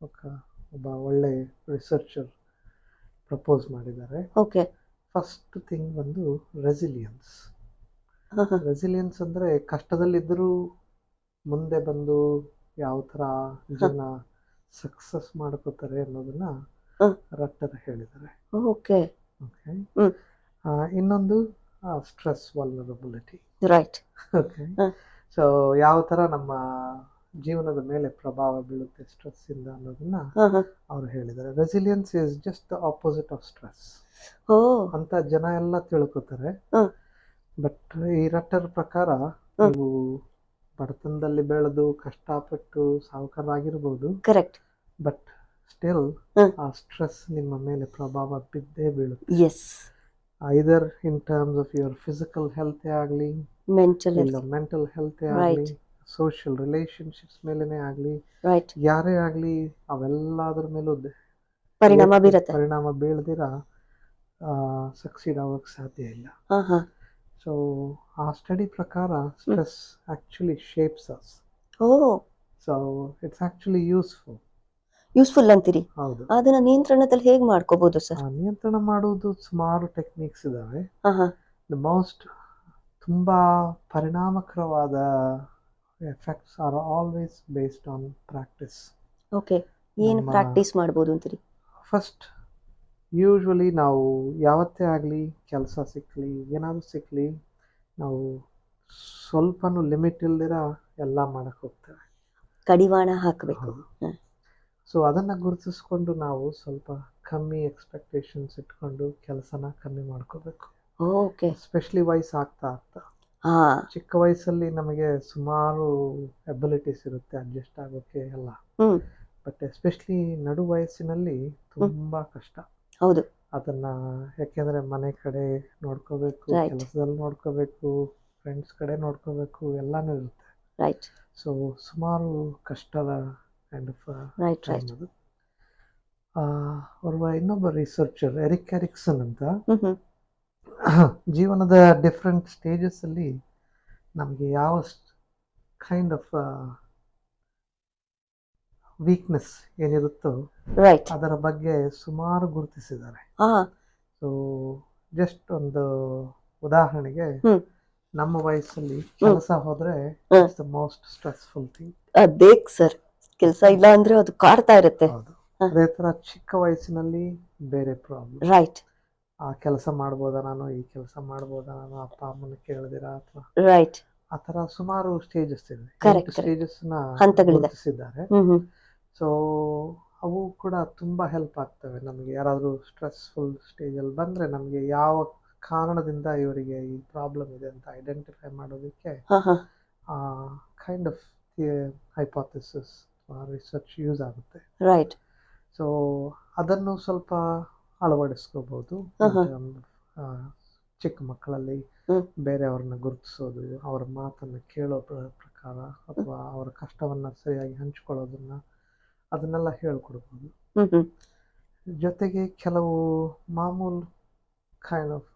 ಒಬ್ಬ ಒಳ್ಳೆ ರಿಸರ್ಚರ್ ಪ್ರಪೋಸ್ ಮಾಡಿದ್ದಾರೆ. ಓಕೆ ಫಸ್ಟ್ ಥಿಂಗ್ ಬಂದು ರೆಸಿಲಿಯನ್ಸ್. ರೆಸಿಲಿಯನ್ಸ್ ಅಂದರೆ ಕಷ್ಟದಲ್ಲಿದ್ದರೂ ಮುಂದೆ ಬಂದು ಯಾವ ಥರ ಜನ ಸಕ್ಸಸ್ ಮಾಡ್ಕೋತಾರೆ ಅನ್ನೋದನ್ನ. ರಟ್ಟರ್ ಹೇಳಿದ್ದಾರೆ. ಓಕೆ ಓಕೆ ಇನ್ನೊಂದು stress vulnerability right okay. So ಯಾವ ಥರ ನಮ್ಮ ಜೀವನದ ಮೇಲೆ ಪ್ರಭಾವ ಬೀಳುತ್ತೆ ಸ್ಟ್ರೆಸ್ ಇಂದ ಅನ್ನೋದನ್ನ ಅವರು ಹೇಳಿದ್ದಾರೆ. Resilience is just the opposite of stress ಅಂತ ಜನ ಎಲ್ಲ ತಿಳ್ಕೊತಾರೆ. ಬಟ್ ಈ ರಟ್ಟರ್ ಪ್ರಕಾರ ನೀವು ಬಡತನದಲ್ಲಿ ಬೆಳೆದು ಕಷ್ಟಪಟ್ಟು ಸಾವುಕಾರಾಗಿರ್ಬೋದು ಕರೆಕ್ಟ್ ಬಟ್ ಸ್ಟಿಲ್ ಆ ಸ್ಟ್ರೆಸ್ ನಿಮ್ಮ ಮೇಲೆ ಪ್ರಭಾವ ಬಿದ್ದೇ ಬೀಳುತ್ತೆ. Yes either in terms of your physical health ಆಗಲಿ ಮೆಂಟಲ್ ಮೆಂಟಲ್ ಹೆಲ್ತ್. ಆಗಲಿ ಸೋಷಿಯಲ್ ರಿಲೇಶನ್ಶಿಪ್ಸ್ ಮೇಲೇನೆ ಆಗಲಿ ರೈಟ್ ಯಾರೇ ಆಗಲಿ ಅವೆಲ್ಲದ್ರ ಮೇಲೂ ಪರಿಣಾಮ ಬೀರುತ್ತೆ. ಪರಿಣಾಮ ಬೀಳದಿರ ಸಕ್ಸೀಡ್ ಆಗೋಕ್ಕೆ ಸಾಧ್ಯ ಇಲ್ಲ. ಸೊ ಆ ಸ್ಟಡಿ ಪ್ರಕಾರ stress actually shapes us oh. So it's actually useful useful ಅಂತೀರಿ. ಹೌದು. ಅದನ್ನ ನಿಯಂತ್ರಣದಲ್ಲಿ ಹೇಗೆ ಮಾಡ್ಕೋಬಹುದು ಸರ್? ನಿಯಂತ್ರಣ ಮಾಡುವುದು ಸುಮಾರು ಟೆಕ್ನಿಕ್ಸ್ ಇದಾವೆ. ಹಾ ಹಾ ದ ಮೋಸ್ಟ್ ತುಂಬಾ ಪರಿಣಾಮಕರವಾದ effects are always based on practice okay ಏನು ಪ್ರಾಕ್ಟೀಸ್ ಮಾಡ್ಬೋದು ಅಂತೀರಿ? ಫಸ್ಟ್ ಯೂಶ್ವಲಿ ನಾವು ಯಾವತ್ತೇ ಆಗಲಿ ಕೆಲಸ ಸಿಕ್ಕಲಿ ಏನಾದರೂ ಸಿಕ್ಕಲಿ ನಾವು ಸ್ವಲ್ಪನೂ ಲಿಮಿಟ್ ಇಲ್ದಿರ ಎಲ್ಲ ಮಾಡಕ್ಕೆ ಹೋಗ್ತೇವೆ. ಕಡಿವಾಣ ಹಾಕಬೇಕು. ಸೊ ಅದನ್ನು ಗುರುತಿಸ್ಕೊಂಡು ನಾವು ಸ್ವಲ್ಪ ಕಮ್ಮಿ ಎಕ್ಸ್ಪೆಕ್ಟೇಷನ್ಸ್ ಇಟ್ಕೊಂಡು ಕೆಲಸನ ಕಮ್ಮಿ ಮಾಡ್ಕೋಬೇಕು. ಓಕೆ ಸ್ಪೆಷಲಿ ವಯಸ್ಸು ಆಗ್ತಾ ಆಗ್ತಾ. ಚಿಕ್ಕ ವಯಸ್ಸಲ್ಲಿ ನಮಗೆ ಸುಮಾರು ಎಬಿಲಿಟೀಸ್ ಇರುತ್ತೆ ಅಡ್ಜಸ್ಟ್ ಆಗೋಕ್ಕೆ ಎಲ್ಲ. ಬಟ್ ಎಸ್ಪೆಷಲಿ ನಡು ವಯಸ್ಸಿನಲ್ಲಿ ತುಂಬ ಕಷ್ಟ. ಹೌದು. ಅದನ್ನ ಯಾಕೆಂದ್ರೆ ಮನೆ ಕಡೆ ನೋಡ್ಕೋಬೇಕು. ಕೆಲಸದಲ್ಲಿ ನೋಡ್ಕೋಬೇಕು ಫ್ರೆಂಡ್ಸ್ ಕಡೆ ನೋಡ್ಕೋಬೇಕು ಎಲ್ಲಾನು ಇರುತ್ತೆ. ರೈಟ್ ಸೊ ಸುಮಾರು ಕಷ್ಟದ ಕೈಂಡ್ ಆಫ್ ರೈಟ್ ರೈಟ್ ಅದು. ಓರ್ವ ಇನ್ನೊಬ್ಬ ರಿಸರ್ಚರ್ ಎರಿಕ್ ಎರಿಕ್ಸನ್ ಅಂತ. ಜೀವನದ ಡಿಫ್ರೆಂಟ್ ಸ್ಟೇಜಸ್ಸಲ್ಲಿ ನಮಗೆ ಯಾವ ಕೈಂಡ್ ಆಫ್ ವೀಕ್ನೆಸ್ ಏನಿರುತ್ತೋ ರೈಟ್ ಅದರ ಬಗ್ಗೆ ಸುಮಾರು ಗುರುತಿಸಿದ್ದಾರೆ. ಸೊ ಜಸ್ಟ್ ಒಂದು ಉದಾಹರಣೆಗೆ ನಮ್ಮ ವಯಸ್ಸಲ್ಲಿ ಕೆಲಸ ಹೋದ್ರೆ. The most stressful thing sir. ಕೆಲಸ ಇಲ್ಲ ಅಂದ್ರೆ ಅದು ಕಾಡ್ತಾ ಇರುತ್ತೆ. ಅದೇ ತರ ಚಿಕ್ಕ ವಯಸ್ಸಿನಲ್ಲಿ ಬೇರೆ ಪ್ರಾಬ್ಲಮ್ ರೈಟ್ ಆ ಕೆಲಸ ಮಾಡ್ಬೋದಾ ನಾನು ಈ ಕೆಲಸ ಮಾಡ್ಬೋದಾ ನಾನು ಅಪ್ಪ ಅಮ್ಮನ ಕೇಳಿದಿರಾ ಅಥವಾ? ರೈಟ್ ಆ ತರ ಸುಮಾರು ಸ್ಟೇಜಸ್ ಇದೆ. ಸ್ಟೇಜಸ್ನ ಹಂತಗಳಿದ್ದಾರೆ ಗುರುತಿಸಿದ್ದಾರೆ. ಸೊ ಅವು ಕೂಡ ತುಂಬಾ ಹೆಲ್ಪ್ ಆಗ್ತವೆ ನಮಗೆ. ಯಾರಾದರೂ ಸ್ಟ್ರೆಸ್ಫುಲ್ ಸ್ಟೇಜ್ ಅಲ್ಲಿ ಬಂದ್ರೆ ನಮಗೆ ಯಾವ ಕಾರಣದಿಂದ ಇವರಿಗೆ ಈ ಪ್ರಾಬ್ಲಮ್ ಇದೆ ಅಂತ ಐಡೆಂಟಿಫೈ ಮಾಡೋದಕ್ಕೆ kind of hypothesis research use ಆಗುತ್ತೆ. ರೈಟ್ ಸೊ ಅದನ್ನು ಸ್ವಲ್ಪ ಅಳವಡಿಸ್ಕೋಬಹುದು. ಚಿಕ್ಕ ಮಕ್ಕಳಲ್ಲಿ. ಬೇರೆಯವ್ರನ್ನ ಗುರುತಿಸೋದು ಅವರ ಮಾತನ್ನು ಕೇಳೋ ಪ್ರಕಾರ ಅಥವಾ ಅವರ ಕಷ್ಟವನ್ನ ಸರಿಯಾಗಿ ಹಂಚ್ಕೊಳ್ಳೋದನ್ನ ಅದನ್ನೆಲ್ಲ ಹೇಳ್ಕೊಡ್ಬೋದು. ಜೊತೆಗೆ ಕೆಲವು ಮಾಮೂಲು ಕೈಂಡ್ ಆಫ್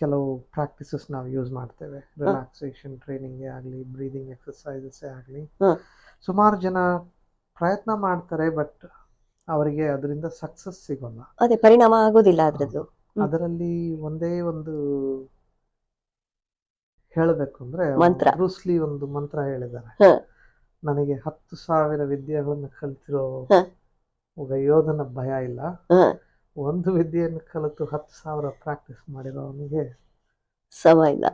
ಕೆಲವು ಪ್ರಾಕ್ಟೀಸಸ್ ನಾವು ಯೂಸ್ ಮಾಡ್ತೇವೆ. ರಿಲ್ಯಾಕ್ಸೇಷನ್ ಟ್ರೈನಿಂಗೇ ಆಗಲಿ ಬ್ರೀದಿಂಗ್ ಎಕ್ಸಸೈಸಸ್ಸೇ ಆಗಲಿ. ಸುಮಾರು ಜನ ಪ್ರಯತ್ನ ಮಾಡ್ತಾರೆ ಬಟ್ ಅವರಿಗೆ ಅದರಿಂದ ಸಕ್ಸಸ್ ಸಿಗೋಲ್ಲ. ಅದೇ ಪರಿಣಾಮ ಆಗೋದಿಲ್ಲ ಅದರದ್ದು. ಅದರಲ್ಲಿ ಒಂದೇ ಒಂದು ಹೇಳಬೇಕು ಅಂದ್ರೆ ಮಂತ್ರ. ಬ್ರೂಸ್ಲಿ ಒಂದು ಮಂತ್ರ ಹೇಳಿದ್ದಾರೆ. ನನಗೆ ಹತ್ತು ಸಾವಿರ ವಿದ್ಯೆಗಳನ್ನು ಕಲಿತಿರೋ. ಒಬ್ಬ ಯೋಧನ ಭಯ ಇಲ್ಲ. ಒಂದು ವಿದ್ಯೆಯನ್ನು ಕಲಿತು ಹತ್ತು ಸಾವಿರ ಪ್ರಾಕ್ಟೀಸ್ ಮಾಡಿರೋ ಅವನಿಗೆ ಸಮ ಇಲ್ಲ.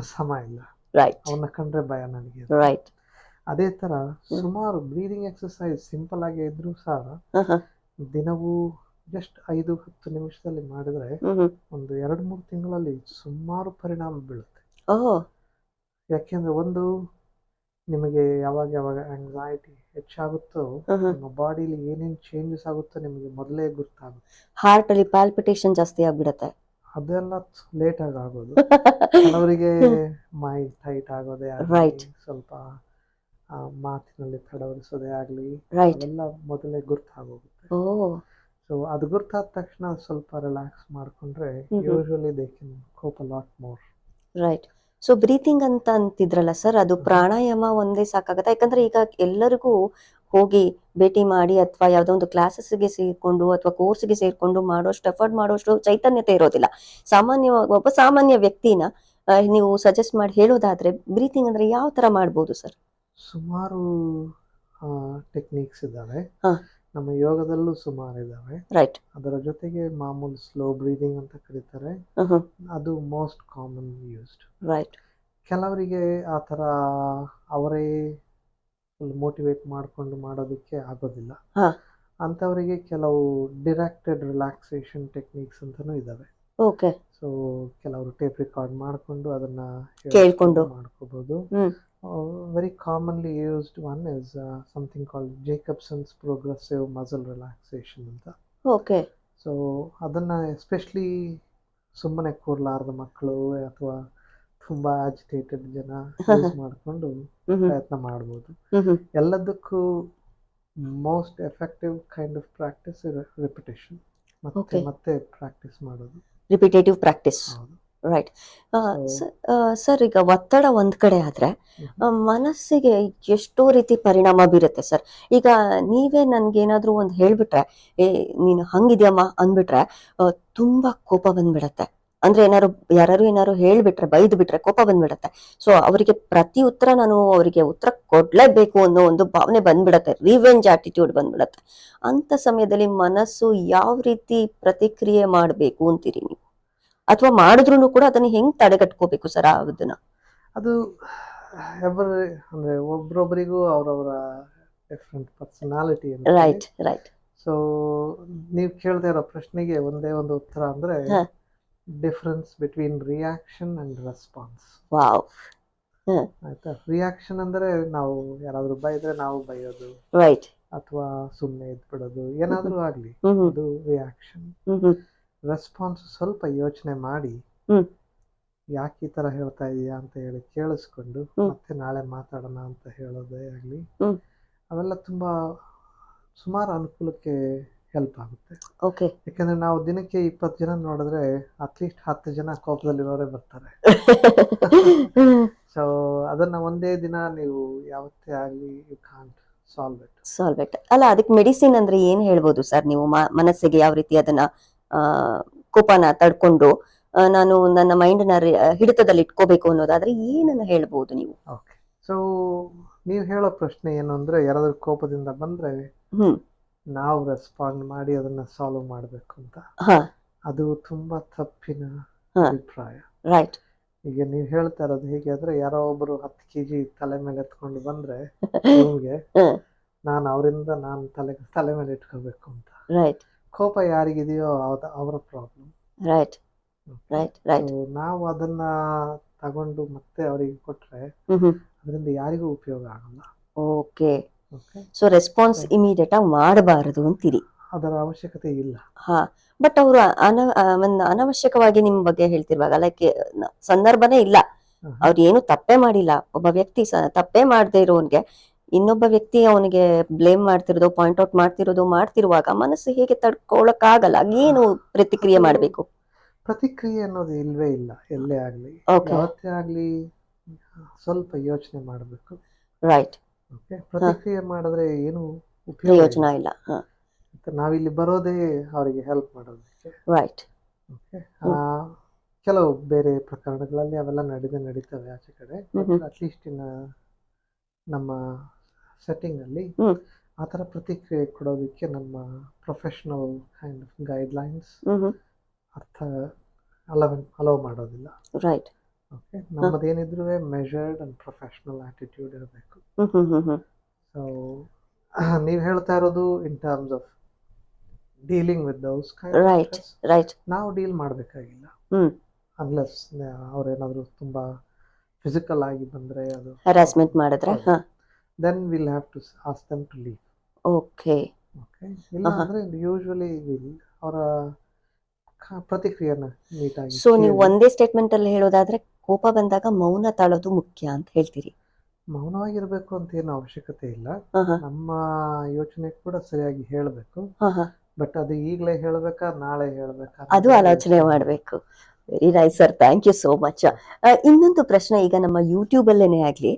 ಸಮ ಇಲ್ಲ. ರೈಟ್ ಅವನ ಕಂಡ್ರೆ ಭಯ ನನಗೆ. ರೈಟ್ ಅದೇ ತರ ಸುಮಾರು ಬ್ರೀದಿಂಗ್ ಎಕ್ಸಸೈಸ್ ಸಿಂಪಲ್ ಆಗಿ ಇದ್ರೂ ಸಹ ದಿನವೂ ಜಸ್ಟ್ ಐದು ಹತ್ತು ನಿಮಿಷದಲ್ಲಿ ಮಾಡಿದ್ರೆ ಒಂದು ಎರಡು ಮೂರು ತಿಂಗಳಲ್ಲಿ ಸುಮಾರು ಪರಿಣಾಮ ಬೀಳುತ್ತೆ. ಯಾಕೆಂದ್ರೆ ಒಂದು ನಿಮಗೆ ಯಾವಾಗ ಯಾವಾಗ ಆಂಗ್ಸೈಟಿ ಹೆಚ್ಚಾಗುತ್ತೋ ನಿಮ್ಮ ಬಾಡಿಲಿ ಏನೇನು ಚೇಂಜಸ್ ಆಗುತ್ತೋ ನಿಮಗೆ ಮೊದಲೇ ಗೊತ್ತಾಗುತ್ತೆ ಹಾರ್ಟ್ ಅಲ್ಲಿ ಪಾಲ್ಪಿಟೇಷನ್ ಜಾಸ್ತಿ ಆಗ್ಬಿಡುತ್ತೆ. ಅದೆಲ್ಲ ಲೇಟ್ ಆಗಿ ಆಗೋದು. [laughs] ಕೆಲವರಿಗೆ ಮೈ ಟೈಟ್ ಆಗೋದೇ ರೈಟ್ ಸ್ವಲ್ಪ ಮಾತಿನಲ್ಲಿ ತಡವರಿಸೋದೇ ಆಗಲಿ ಎಲ್ಲ ಮೊದಲೇ ಗುರ್ತಾಗೋಗುತ್ತೆ. ಸೊ ಅದು ಗುರ್ತಾದ ತಕ್ಷಣ ಸ್ವಲ್ಪ ರಿಲ್ಯಾಕ್ಸ್ ಮಾಡ್ಕೊಂಡ್ರೆ. Usually they can cope a lot more right so breathing ಅಂತ ಅಂತಿದ್ರಲ್ಲ ಸರ್ ಅದು ಪ್ರಾಣಾಯಾಮ ಒಂದೇ ಸಾಕಾಗತ್ತಾ. ಯಾಕಂದ್ರೆ ಈಗ ಎಲ್ಲರಿಗೂ ಹೋಗಿ ಭೇಟಿ ಮಾಡಿ ಅಥವಾ ಯಾವುದೋ ಒಂದು ಕ್ಲಾಸಸ್ಗೆ ಸೇರಿಕೊಂಡು ಅಥವಾ ಕೋರ್ಸ್ಗೆ ಸೇರಿಕೊಂಡು ಮಾಡೋಷ್ಟು ಎಫರ್ಟ್ ಮಾಡೋಷ್ಟು ಚೈತನ್ಯತೆ ಇರೋದಿಲ್ಲ. ಸಾಮಾನ್ಯ ಒಬ್ಬ ಸಾಮಾನ್ಯ ವ್ಯಕ್ತಿನ ನೀವು ಸಜೆಸ್ಟ್ ಮಾಡಿ ಹೇಳೋದಾದ್ರೆ ಬ್ರೀತಿಂಗ್ ಅಂದ್ರೆ ಯಾವ ತರ ಮಾಡ್ಬೋದು ಸರ್? ಸುಮಾರು ಟೆಕ್ನಿಕ್ಸ್ ಇದ್ದಾವೆ. ಹಾ. ನಮ್ಮ ಯೋಗದಲ್ಲೂ ಸುಮಾರು ಇದ್ದಾವೆ. ರೈಟ್ ಅದರ ಜೊತೆಗೆ ಮಾಮೂಲಿ ಸ್ಲೋ ಬ್ರೀದಿಂಗ್ ಅಂತ ಕರೀತಾರೆ. ಅದು ಮೋಸ್ಟ್ ಕಾಮನ್ ಯೂಸ್ಡ್ ರೈಟ್ ಕೆಲವರಿಗೆ ಆ ಥರ ಅವರೇ ಮೋಟಿವೇಟ್ ಮಾಡಿಕೊಂಡು ಮಾಡೋದಕ್ಕೆ ಆಗೋದಿಲ್ಲ. ಹಾ. ಅಂಥವರಿಗೆ ಕೆಲವು ಡಿರೆಕ್ಟೆಡ್ ರಿಲ್ಯಾಕ್ಸೇಷನ್ ಟೆಕ್ನಿಕ್ಸ್ ಅಂತಲೂ ಇದ್ದಾವೆ. ಓಕೆ ಸೊ ಕೆಲವರು ಟೇಪ್ ರೆಕಾರ್ಡ್ ಮಾಡಿಕೊಂಡು ಅದನ್ನ ಕೇಳ್ಕೊಂಡು. ಮಾಡ್ಕೋಬಹುದು ಹ್ಮ್. Very commonly used is is something call Jacobson's progressive muscle relaxation ಅಂತ. ಓಕೆ ಸೊ ಅದನ್ನ ಎಸ್ಪೆಷಲಿ ಸುಮ್ಮನೆ ಕೂರ್ಲಾರ್ದ ಮಕ್ಕಳು ಅಥವಾ ತುಂಬ ಅಜಿಟೇಟೆಡ್ ಜನ [laughs] ಯೂಸ್ ಮಾಡಿಕೊಂಡು ಪ್ರಯತ್ನ ಮಾಡ್ಬೋದು. ಎಲ್ಲದಕ್ಕೂ most effective kind of practice repetition ಮತ್ತೆ. ಮತ್ತೆ ಪ್ರಾಕ್ಟೀಸ್ ಮಾಡೋದು. ರಿಪಿಟೇಟಿವ್ ಪ್ರಾಕ್ಟೀಸ್ ಹೌದು. ರೈಟ್ ಸರ್ ಈಗ ಒತ್ತಡ ಒಂದ್ ಕಡೆ ಆದ್ರೆ ಮನಸ್ಸಿಗೆ ಎಷ್ಟೋ ರೀತಿ ಪರಿಣಾಮ ಬೀರುತ್ತೆ ಸರ್. ಈಗ ನೀವೇ ನನ್ಗೇನಾದ್ರೂ ಒಂದ್ ಹೇಳ್ಬಿಟ್ರೆ ಏ ನೀನು ಹಂಗಿದ್ಯಮ್ಮ ಅಂದ್ಬಿಟ್ರೆ ತುಂಬಾ ಕೋಪ ಬಂದ್ಬಿಡತ್ತೆ. ಅಂದ್ರೆ ಏನಾರು ಯಾರು ಏನಾರು ಹೇಳ್ಬಿಟ್ರೆ ಬೈದು ಬಿಟ್ರೆ ಕೋಪ ಬಂದ್ಬಿಡತ್ತೆ. ಸೊ ಅವರಿಗೆ ಪ್ರತಿ ಉತ್ತರ ನಾನು ಅವರಿಗೆ ಉತ್ತರ ಕೊಡ್ಲೇಬೇಕು ಅನ್ನೋ ಒಂದು ಭಾವನೆ ಬಂದ್ಬಿಡತ್ತೆ. Revenge attitude ಬಂದ್ಬಿಡತ್ತೆ. ಅಂತ ಸಮಯದಲ್ಲಿ ಮನಸ್ಸು ಯಾವ ರೀತಿ ಪ್ರತಿಕ್ರಿಯೆ ಮಾಡಬೇಕು ಅಂತೀರಿ ನೀವು? ಅಥವಾ ಮಾಡಿದ್ರು ಕೂಡ ಅದನ್ನ ಹೆಂಗ್ ತಡೆಗಟ್ಕೋಬೇಕು ಸರ್ ಅದನ್ನ ಅದು ಎವರ್ ಅಂದ್ರೆ ಒಬ್ರೊಬ್ಬರಿಗೂ ಅವರವರ different personality right right so ನೀವು ಕೇಳದೆ ಇರೋ ಪ್ರಶ್ನೆಗೆ ಒಂದೇ ಒಂದು ಉತ್ತರ ಅಂದ್ರೆ. Difference between reaction and response wow ಆಯ್ತಾ? ರಿಯಾಕ್ಷನ್ ಅಂದ್ರೆ ನಾವು ಯಾರಾದ್ರೂ ಬೈದ್ರೆ ನಾವು ಬೈಯೋದು. ರೈಟ್ ಅಥವಾ ಸುಮ್ಮನೆ ಇದ್ಬಿಡೋದು ಏನಾದ್ರೂ ಆಗ್ಲಿ. ಅದು ರಿಯಾಕ್ಷನ್ ರೆಸ್ಪಾನ್ಸ್ ಸ್ವಲ್ಪ ಯೋಚನೆ ಮಾಡಿ ಹ್ಮ್. ಯಾಕೆ ಈ ತರ ಹೇಳ್ತಾ ಇದೀಯಾ? ಅಂತ ಹೇಳಿ ಕೇಳಿಸ್ಕೊಂಡು ಹ್ಮ್. ಮತ್ತೆ ನಾಳೆ ಮಾತಾಡೋಣ ಅಂತ ಹೇಳೋದೇ ಆಗಲಿ. ಹ್ಮ್. ಅವೆಲ್ಲ ತುಂಬಾ ಸುಮಾರು ಅನುಕೂಲಕ್ಕೆ ಹೆಲ್ಪ್ ಆಗುತ್ತೆ. ಓಕೆ. ಯಾಕಂದ್ರೆ ನಾವು ದಿನಕ್ಕೆ ಇಪ್ಪತ್ತು ಜನ ನೋಡಿದ್ರೆ ಅಟ್ಲೀಸ್ಟ್ ಹತ್ತು ಜನ ಕೋಪದಲ್ಲಿರೋರೇ ಬರ್ತಾರೆ. ಸೊ ಅದನ್ನ ಒಂದೇ ದಿನ ನೀವು ಯಾವತ್ತೇ ಆಗಲಿ you can't solve it solve it ಅಲ್ಲ ಅದಕ್ಕೆ ಮೆಡಿಸಿನ್ ಅಂದ್ರೆ ಏನ್ ಹೇಳ್ಬೋದು ಸರ್ ನೀವು? ಮ- ಮನಸ್ಸಿಗೆ ಯಾವ ರೀತಿ ಅದನ್ನ ಕೋಪನ ತಡ್ಕೊಂಡು ನಾನು ನನ್ನ ಮೈಂಡ್ನ ಹಿಡಿತದಲ್ಲಿ ಇಟ್ಕೋಬೇಕು ಅನ್ನೋದಾದ್ರೆ ಏನನ್ನ ಹೇಳ್ಬೋದು ನೀವು? ಓಕೆ. ಸೊ ನೀವು ಹೇಳೋ ಪ್ರಶ್ನೆ ಏನು ಅಂದ್ರೆ ಯಾರಾದ್ರೂ ಕೋಪದಿಂದ ಬಂದ್ರೆ ನಾವು ರೆಸ್ಪಾಂಡ್ ಮಾಡಿ ಅದನ್ನ ಸಾಲ್ವ್ ಮಾಡಬೇಕು ಅಂತ. ಅದು ತುಂಬಾ ತಪ್ಪಿನ. ಅಭಿಪ್ರಾಯ. ರೈಟ್ ಈಗ ನೀವು ಹೇಳ್ತಾ ಇರೋದು ಹೇಗೆ ಅಂದ್ರೆ ಯಾರೋ ಒಬ್ರು ಹತ್ತು ಕೆಜಿ ತಲೆ ಮೇಲೆ ಎತ್ಕೊಂಡು ಬಂದ್ರೆ [laughs] ನಾನು ಅವರಿಂದ ನಾನು ತಲೆ ತಲೆ ಮೇಲೆ ಇಟ್ಕೋಬೇಕು ಅಂತ. ರೈಟ್ ಕೋಪ ಯಾರಿಗಿದೆಯೋ ಅವರ ಪ್ರಾಬ್ಲಮ್ ರೈಟ್ ರೈಟ್ ರೈಟ್ ನಾವು ಅದನ್ನ ತಗೊಂಡು ಮತ್ತೆ ಅವರಿಗೆ ಕೊಟ್ರೆ ಅದರಿಂದ ಯಾರಿಗೂ ಉಪಯೋಗ ಆಗಲ್ಲ. ಓಕೆ ಸೊ ರೆಸ್ಪಾನ್ಸ್ ಇಮಿಡಿಯೇಟ್ ಆಗಿ ಮಾಡಬಾರದು ಅಂತೀರಿ. ಅದರ ಅವಶ್ಯಕತೆ ಇಲ್ಲ. ಹಾ. ಬಟ್ ಅವರು ಅನ ಒಂದು ಅನವಶ್ಯಕವಾಗಿ ನಿಮ್ ಬಗ್ಗೆ ಹೇಳ್ತಿರುವಾಗ ಲೈಕ್ ಸಂದರ್ಭನೇ ಇಲ್ಲ. ಅವ್ರು ಏನು ತಪ್ಪೇ ಮಾಡಿಲ್ಲ. ಒಬ್ಬ ವ್ಯಕ್ತಿ ತಪ್ಪೇ ಮಾಡದೇ ಇರೋನ್ಗೆ ಇನ್ನೊಬ್ಬ ವ್ಯಕ್ತಿ ಅವನಿಗೆ ಬ್ಲೇಮ್ ಮಾಡ್ತಿರೋದು ಪಾಯಿಂಟ್ ಔಟ್ ಮಾಡ್ತಿರೋದು ಮಾಡ್ತಿರುವಾಗ ಮನಸ್ಸು ಹೇಗೆ ತಡ್ಕೊಳಕ್ ಆಗಲ್ಲ ಏನು ಪ್ರತಿಕ್ರಿಯೆ ಮಾಡಬೇಕು? ಪ್ರತಿಕ್ರಿಯೆ ಅನ್ನೋದು ಇಲ್ವೇ ಇಲ್ಲ ಎಲ್ಲೇ ಆಗಲಿ. ಆಗಲಿ ಯಾವತ್ತೇ ಆಗ್ಲಿ ಸ್ವಲ್ಪ ಯೋಚನೆ ಮಾಡಬೇಕು. ರೈಟ್ ಪ್ರತಿಕ್ರಿಯೆ ಮಾಡಿದ್ರೆ ಏನು ಪ್ರಯೋಜನ ಇಲ್ಲ. ನಾವಿಲ್ಲಿ ಬರೋದೇ ಅವರಿಗೆ ಹೆಲ್ಪ್ ಮಾಡೋದಕ್ಕೆ. ರೈಟ್ ಕೆಲವು ಬೇರೆ ಪ್ರಕರಣಗಳಲ್ಲಿ ಅವೆಲ್ಲ ನಡೆದೇ ನಡೀತವೆ ಆಚೆ ಕಡೆ. ಅಟ್ಲೀಸ್ಟ್ ಇನ್ನ ನಮ್ಮ ಸೆಟ್ಟಿಂಗ್ ಅಲ್ಲಿ ಹ್ಮ್. ಆ ಥರ ಪ್ರತಿಕ್ರಿಯೆ ಕೊಡೋದಕ್ಕೆ ನಮ್ಮ ಪ್ರೊಫೆಷನಲ್ ಕೈಂಡ್ ಆಫ್ ಗೈಡ್ಲೈನ್ಸ್ ಅರ್ಥ ಅಲವ್ ಅಲೋ ಮಾಡೋದಿಲ್ಲ. ರೈಟ್ ಓಕೆ ನಮ್ಮದೇನಿದ್ರು ಮೆಷರ್ಡ್ ಅಂಡ್ ಪ್ರೊಫೆಷನಲ್ ಆಟಿಟ್ಯೂಡ್ ಇರಬೇಕು. ಸೊ [coughs] ನೀವು ಹೇಳ್ತಾ ಇರೋದು in terms of dealing with those right right ನಾವು ಡೀಲ್ ಮಾಡಬೇಕಾಗಿಲ್ಲ. ಅನ್ಲೆಸ್ ಅವ್ರೇನಾದರೂ ತುಂಬಾ ಫಿಸಿಕಲ್ ಆಗಿ ಬಂದ್ರೆ ಅದು ಹರಾಸ್ಮೆಂಟ್ ಮಾಡಿದ್ರೆ then will have to ask them to leave okay okay ಇಲ್ಲ ಆಹಾ. ಅಂದ್ರೆ ಯೂಶುವಲಿ ವಿಲ್ ಅವರ ಪ್ರತಿಕ್ರಿಯೆನ ನೀಟಾಗಿ ಸೊ ನೀವು ಒಂದೇ ಸ್ಟೇಟ್ಮೆಂಟ್ ಅಲ್ಲಿ ಹೇಳೋದಾದ್ರೆ ಕೋಪ ಬಂದಾಗ ಮೌನ ತಾಳೋದು ಮುಖ್ಯ ಅಂತ ಹೇಳ್ತೀರಿ. ಮೌನವಾಗಿರ್ಬೇಕು ಅಂತ ಏನು ಅವಶ್ಯಕತೆ ಇಲ್ಲ. ಹಾ ನಮ್ಮ ಯೋಚನೆ ಕೂಡ ಸರಿಯಾಗಿ ಹೇಳಬೇಕು. ಬಟ್ ಅದು ಈಗಲೇ ಹೇಳ್ಬೇಕಾ ನಾಳೆ ಹೇಳಬೇಕಾ? ಅದು ಆಲೋಚನೆ ಮಾಡಬೇಕು. Very nice sir thank you so much ಇನ್ನೊಂದು ಪ್ರಶ್ನೆ ಈಗ ನಮ್ಮ ಯೂಟ್ಯೂಬ್ ಅಲ್ಲೇನೆ ಆಗ್ಲಿ.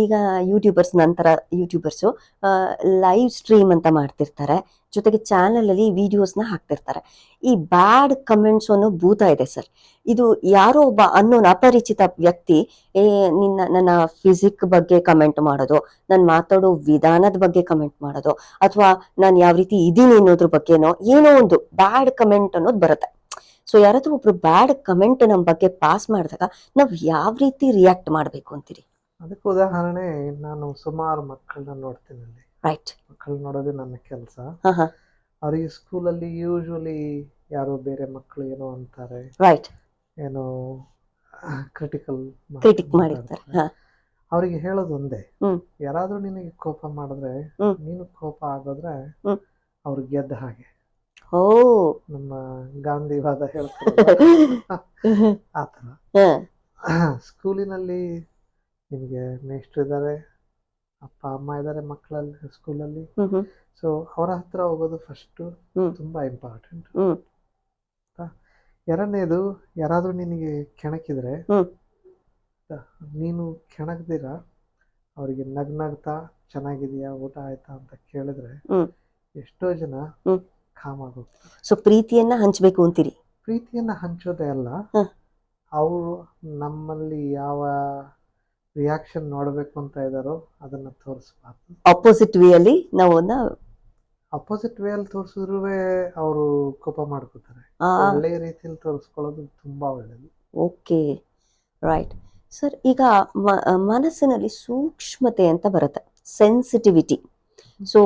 ಈಗ ಯೂಟ್ಯೂಬರ್ಸ್ ನಂತರ ಯೂಟ್ಯೂಬರ್ಸು ಲೈವ್ ಸ್ಟ್ರೀಮ್ ಅಂತ ಮಾಡ್ತಿರ್ತಾರೆ. ಜೊತೆಗೆ ಚಾನೆಲ್ ಅಲ್ಲಿ ವಿಡಿಯೋಸ್ನ ಹಾಕ್ತಿರ್ತಾರೆ. ಈ ಬ್ಯಾಡ್ ಕಮೆಂಟ್ಸ್ ಅನ್ನೋ ಭೂತ ಇದೆ ಸರ್ ಇದು ಯಾರೋ ಒಬ್ಬ ಅನ್ನೋನ್ ಅಪರಿಚಿತ ವ್ಯಕ್ತಿ, ಏ, ನಿನ್ನ, ನನ್ನ ಫಿಸಿಕ್ ಬಗ್ಗೆ ಕಮೆಂಟ್ ಮಾಡೋದು, ನಾನು ಮಾತಾಡೋ ವಿಧಾನದ ಬಗ್ಗೆ ಕಮೆಂಟ್ ಮಾಡೋದು, ಅಥವಾ ನಾನು ಯಾವ ರೀತಿ ಇದ್ದೀನಿ ಅನ್ನೋದ್ರ ಬಗ್ಗೆನೋ ಏನೋ ಒಂದು ಬ್ಯಾಡ್ ಕಮೆಂಟ್ ಅನ್ನೋದು ಬರುತ್ತೆ. ಸೊ ಯಾರಾದ್ರೂ ಒಬ್ರು ಬ್ಯಾಡ್ ಕಮೆಂಟ್ ನಮ್ಮ ಬಗ್ಗೆ ಪಾಸ್ ಮಾಡಿದಾಗ ನಾವ್ ಯಾವ ರೀತಿ ರಿಯಾಕ್ಟ್ ಮಾಡಬೇಕು ಅಂತೀರಿ? ಅದಕ್ಕೆ ಉದಾಹರಣೆ ನಾನು ಸುಮಾರು ಮಕ್ಕಳನ್ನ ನೋಡ್ತೀನಿ ಅಲ್ಲಿ. ರೈಟ್ ಮಕ್ಕಳು ನೋಡೋದೇ ನನ್ನ ಕೆಲಸ. ಅವರಿಗೆ ಸ್ಕೂಲಲ್ಲಿ ಯೂಶ್ವಲಿ ಯಾರೋ ಬೇರೆ ಮಕ್ಕಳು ಏನೋ ಅಂತಾರೆ. ರೈಟ್ ಏನೋ ಕ್ರಿಟಿಕಲ್ ಕ್ರಿಟಿಕ್ ಮಾಡಿರ್ತಾರೆ. ಅವರಿಗೆ ಹೇಳೋದು ಒಂದೇ. ಯಾರಾದ್ರೂ ನಿನಗೆ ಕೋಪ ಮಾಡಿದ್ರೆ ನೀನು ಕೋಪ ಆಗೋದ್ರೆ ಅವ್ರಿಗೆ ಅವ್ರು ಗೆದ್ದ ಹಾಗೆ. ಓ ನಮ್ಮ ಗಾಂಧಿವಾದ ಹೇಳ್ತಾರೆ [laughs] ಆ ಥರ. ಸ್ಕೂಲಿನಲ್ಲಿ ನಿಮಗೆ ಮೇಷ್ಟ್ರು ಇದ್ದಾರೆ ಅಪ್ಪ ಅಮ್ಮ ಇದ್ದಾರೆ ಮಕ್ಕಳಲ್ಲಿ ಸ್ಕೂಲಲ್ಲಿ. ಸೊ ಅವರ ಹತ್ರ ಹೋಗೋದು ಫಸ್ಟು ತುಂಬಾ ಇಂಪಾರ್ಟೆಂಟ್ ಎರಡನೇದು ಯಾರಾದ್ರೂ ನಿನಗೆ ಕೆಣಕಿದ್ರೆ. ನೀನು ಕೆಣಕದಿರ ಅವರಿಗೆ ನಗ್ ನಗ್ತಾ ಚೆನ್ನಾಗಿದೆಯಾ ಊಟ ಆಯ್ತಾ ಅಂತ ಕೇಳಿದ್ರೆ. ಎಷ್ಟೋ ಜನ ಸೊ ಪ್ರೀತಿಯನ್ನ ಹಂಚಬೇಕು ಅಂತೀರಿ? ಪ್ರೀತಿಯನ್ನ ಹಂಚೋದೇ ಅಲ್ಲ. ಹ. ಅವರು ನಮ್ಮಲ್ಲಿ ಯಾವ ರಿಯಾಕ್ಷನ್ ನೋಡಬೇಕು ಅಂತ ಇದ್ದಾರೋ ಅದನ್ನ ತೋರಿಸ್ಬಾರ್ದು. ಅಪೋಸಿಟ್ ವೇ ಅಲ್ಲಿ ನಾವು ಅದನ್ನ ಅಪೋಸಿಟ್ ವೇ ಅಲ್ಲಿ ತೋರಿಸಿದ್ರು ಅವರು ಕೋಪ ಮಾಡ್ಕೋತಾರೆ. ಒಳ್ಳೆಯ ರೀತಿಯಲ್ಲಿ ತೋರಿಸ್ಕೊಳ್ಳೋದು ತುಂಬಾ ಒಳ್ಳೇದು. ಓಕೆ ರೈಟ್ ಸರ್ ಈಗ ಮ- ಮನಸ್ಸಿನಲ್ಲಿ ಸೂಕ್ಷ್ಮತೆ ಅಂತ ಬರುತ್ತೆ. ಸೆನ್ಸಿಟಿವಿಟಿ ಸೊ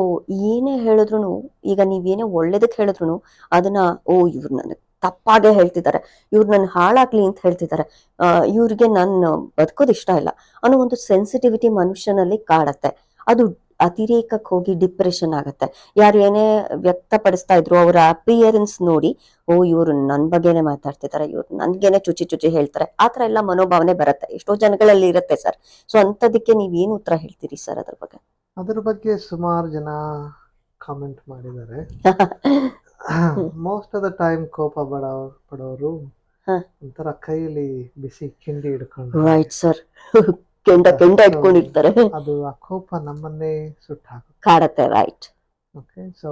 ಏನೇ ಹೇಳಿದ್ರು ಈಗ ನೀವೇನೇ ಒಳ್ಳೇದಕ್ಕೆ ಹೇಳಿದ್ರು ಅದನ್ನ, ಓ, ಇವ್ರು ನನಗೆ ತಪ್ಪಾಗೆ ಹೇಳ್ತಿದ್ದಾರೆ ಇವ್ರು ನನ್ನ ಹಾಳಾಗ್ಲಿ ಅಂತ ಹೇಳ್ತಿದ್ದಾರೆ ಇವ್ರಿಗೆ ನಾನು ಬದುಕೋದು ಇಷ್ಟ ಇಲ್ಲ ಅನ್ನೋ ಒಂದು ಸೆನ್ಸಿಟಿವಿಟಿ ಮನುಷ್ಯನಲ್ಲಿ ಕಾಡತ್ತೆ. ಅದು ಅತಿರೇಕಕ್ಕೆ ಹೋಗಿ ಡಿಪ್ರೆಷನ್ ಆಗತ್ತೆ. ಯಾರು ಏನೇ ವ್ಯಕ್ತಪಡಿಸ್ತಾ ಇದ್ರು, ಅವರ ಅಪಿಯರೆನ್ಸ್ ನೋಡಿ, ಓ, ಇವರು ನನ್ನ ಬಗ್ಗೆನೇ ಮಾತಾಡ್ತಿದ್ದಾರೆ ಇವ್ರು ನನ್ಗೇನೆ ಚುಚಿ ಚುಚಿ ಹೇಳ್ತಾರೆ, ಆ ಥರ ಎಲ್ಲ ಮನೋಭಾವನೆ ಬರುತ್ತೆ. ಎಷ್ಟೋ ಜನಗಳಲ್ಲಿ ಇರುತ್ತೆ ಸರ್. ಸೊ ಅಂಥದಕ್ಕೆ ನೀವು ಏನು ಉತ್ತರ ಹೇಳ್ತೀರಿ ಸರ್ ಅದ್ರ ಬಗ್ಗೆ? ಅದ್ರ ಬಗ್ಗೆ ಸುಮಾರು ಜನ ಕಾಮೆಂಟ್ ಮಾಡಿದ್ದಾರೆ. ಮೋಸ್ಟ್ ಆಫ್ ದ ಟೈಮ್ ಕೋಪ ಬಡ ಪಡೋರು. ಒಂಥರ ಕೈಯಲ್ಲಿ ಬಿಸಿ ಕಿಂಡಿ ಹಿಡ್ಕೊಂಡು ರೈಟ್ ಸರ್ ಕೆಂಡ ಕೆಂಡ ಇಟ್ಕೊಂಡಿರ್ತಾರೆ ಅದು ಆ ಕೋಪ ನಮ್ಮನ್ನೇ ಸುಟ್ಟ ಕಾಡತ್ತೆ ರೈಟ್ ಓಕೆ ಸೊ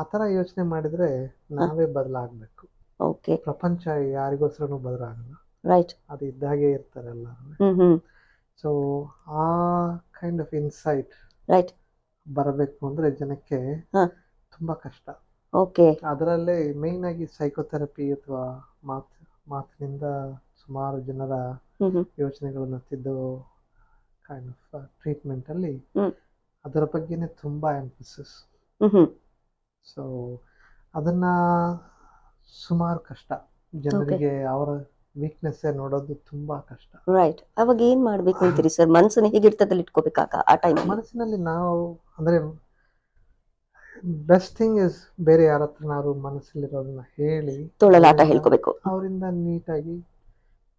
ಆ ಥರ ಯೋಚನೆ ಮಾಡಿದ್ರೆ ನಾವೇ ಬದಲಾಗಬೇಕು. ಓಕೆ ಪ್ರಪಂಚ ಯಾರಿಗೋಸ್ಕರನೂ ಬದಲಾಗಲ್ಲ. ರೈಟ್ ಅದು ಇದ್ದಾಗೆ ಇರ್ತಾರೆ ಎಲ್ಲರೂ. ಸೊ ಆ ಕೈಂಡ್ ಆಫ್ ಇನ್ಸೈಟ್ ರೈಟ್ ಬರಬೇಕು ಅಂದ್ರೆ ಜನಕ್ಕೆ ಹ. ತುಂಬಾ ಕಷ್ಟ. ಓಕೆ ಅದರಲ್ಲೇ ಮೇನ್ ಆಗಿ ಸೈಕೋಥೆರಪಿ ಅಥವಾ ಮಾತು ಮಾತಿನಿಂದ ಸುಮಾರು ಜನರ ಹ್ಮ್ ಹ್ಮ್ ಯೋಚನೆಗಳನ್ನ ತಿದ್ದು ಕೈಂಡ್ ಆಫ್ ಟ್ರೀಟ್ಮೆಂಟ್ ಅಲ್ಲಿ ಹ್ಮ್. ಅದರ ಬಗ್ಗೆನೇ ತುಂಬಾ ಎಂಫಸಿಸ್ ಹ್ಮ್ ಹ್ಮ್ ಸೊ ಅದನ್ನ ಸುಮಾರು ಕಷ್ಟ. ಜನರಿಗೆ ಅವರ ವೀಕ್ನೆಸ್ ನೋಡೋದು ತುಂಬಾ ಕಷ್ಟ. ರೈಟ್ ಅವಾಗ ಏನ್ ಮಾಡ್ಬೇಕು ಅಂತೀರಿ ಸರ್ ಮನಸ್ಸನ್ನ ಹೇಗೆ ಹಿಡಿತದಲ್ಲಿ ಇಟ್ಕೋಬೇಕಾಗ ಆ ಟೈಮ್ ಮನಸ್ಸಿನಲ್ಲಿ ನಾವು ಅಂದ್ರೆ ಬೆಸ್ಟ್ ಥಿಂಗ್ ಇಸ್ ಬೇರೆ ಯಾರ ಹತ್ರನಾದ್ರು ಮನಸ್ಸಲ್ಲಿರೋದನ್ನ ಹೇಳಿ ತೊಳಲಾಟ ಹೇಳ್ಕೋಬೇಕು. ಅವರಿಂದ ನೀಟಾಗಿ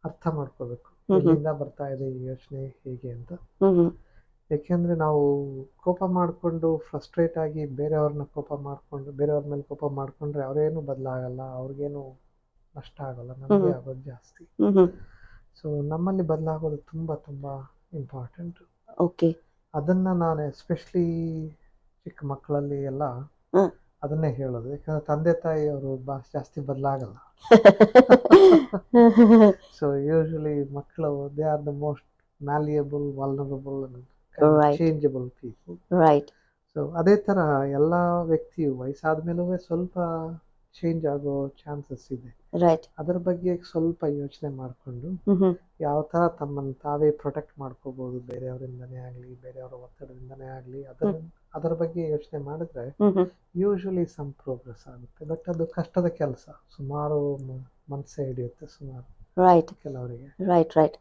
ಅರ್ಥ ಮಾಡ್ಕೋಬೇಕು. ಎಲ್ಲಿಂದ ಬರ್ತಾ ಇದೆ ಈ ಯೋಚನೆ ಹೇಗೆ ಅಂತ. ಯಾಕೆಂದ್ರೆ ನಾವು ಕೋಪ ಮಾಡಿಕೊಂಡು ಫ್ರಸ್ಟ್ರೇಟ್ ಆಗಿ ಬೇರೆಯವ್ರನ್ನ ಕೋಪ ಮಾಡಿಕೊಂಡು ಬೇರೆಯವ್ರ ಮೇಲೆ ಕೋಪ ಮಾಡಿಕೊಂಡ್ರೆ ಅವರೇನು ಬದಲಾಗಲ್ಲ ಅವ್ರಿಗೇನು ನಷ್ಟ ಆಗಲ್ಲ ನಮಗೆ. ಆಗೋದು ಜಾಸ್ತಿ. ಸೊ ನಮ್ಮಲ್ಲಿ ಬದಲಾಗೋದು ತುಂಬ ತುಂಬ ಇಂಪಾರ್ಟೆಂಟ್ ಓಕೆ ಅದನ್ನ ನಾನು ಎಸ್ಪೆಷಲಿ ಚಿಕ್ಕ ಮಕ್ಕಳಲ್ಲಿ ಎಲ್ಲ. ಅದನ್ನೇ ಹೇಳೋದು. ಯಾಕಂದ್ರೆ ತಂದೆ ತಾಯಿ ಅವರು ಬಾ ಜಾಸ್ತಿ ಬದಲಾಗಲ್ಲ. [laughs] ಸೊ ಯೂಶಲಿ ಮಕ್ಕಳು they are the most malleable vulnerable. Changeable people right so ಅದೇ ತರ ಎಲ್ಲ ವ್ಯಕ್ತಿಯು ವಯಸ್ಸಾದ್ಮೇಲೂ ಸ್ವಲ್ಪ ಚೇಂಜ್ ಆಗೋ ಚಾನ್ಸಸ್ ಇದೆ. ರೈಟ್ ಅದರ ಬಗ್ಗೆ ಸ್ವಲ್ಪ ಯೋಚನೆ ಮಾಡಿಕೊಂಡು ಯಾವ ತರ ತಮ್ಮನ್ನು ತಾವೇ ಪ್ರೊಟೆಕ್ಟ್ ಮಾಡ್ಕೋಬಹುದು ಬೇರೆಯವರಿಂದನೇ ಆಗಲಿ ಬೇರೆಯವರ ಒತ್ತಡದಿಂದನೇ ಆಗಲಿ ಅದರ ಅದರ ಬಗ್ಗೆ ಯೋಚನೆ ಮಾಡಿದ್ರೆ ಯೂಶ್ವಲಿ ಯೂಶಲಿ ಸಮ್ ಪ್ರೋಗ್ರೆಸ್ ಆಗುತ್ತೆ. ಬಟ್ ಅದು ಕಷ್ಟದ ಕೆಲಸ. ಸುಮಾರು ಮನಸ್ಸೇ ಹಿಡಿಯುತ್ತೆ ಸುಮಾರು ರೈಟ್ ಕೆಲವರಿಗೆ. Right right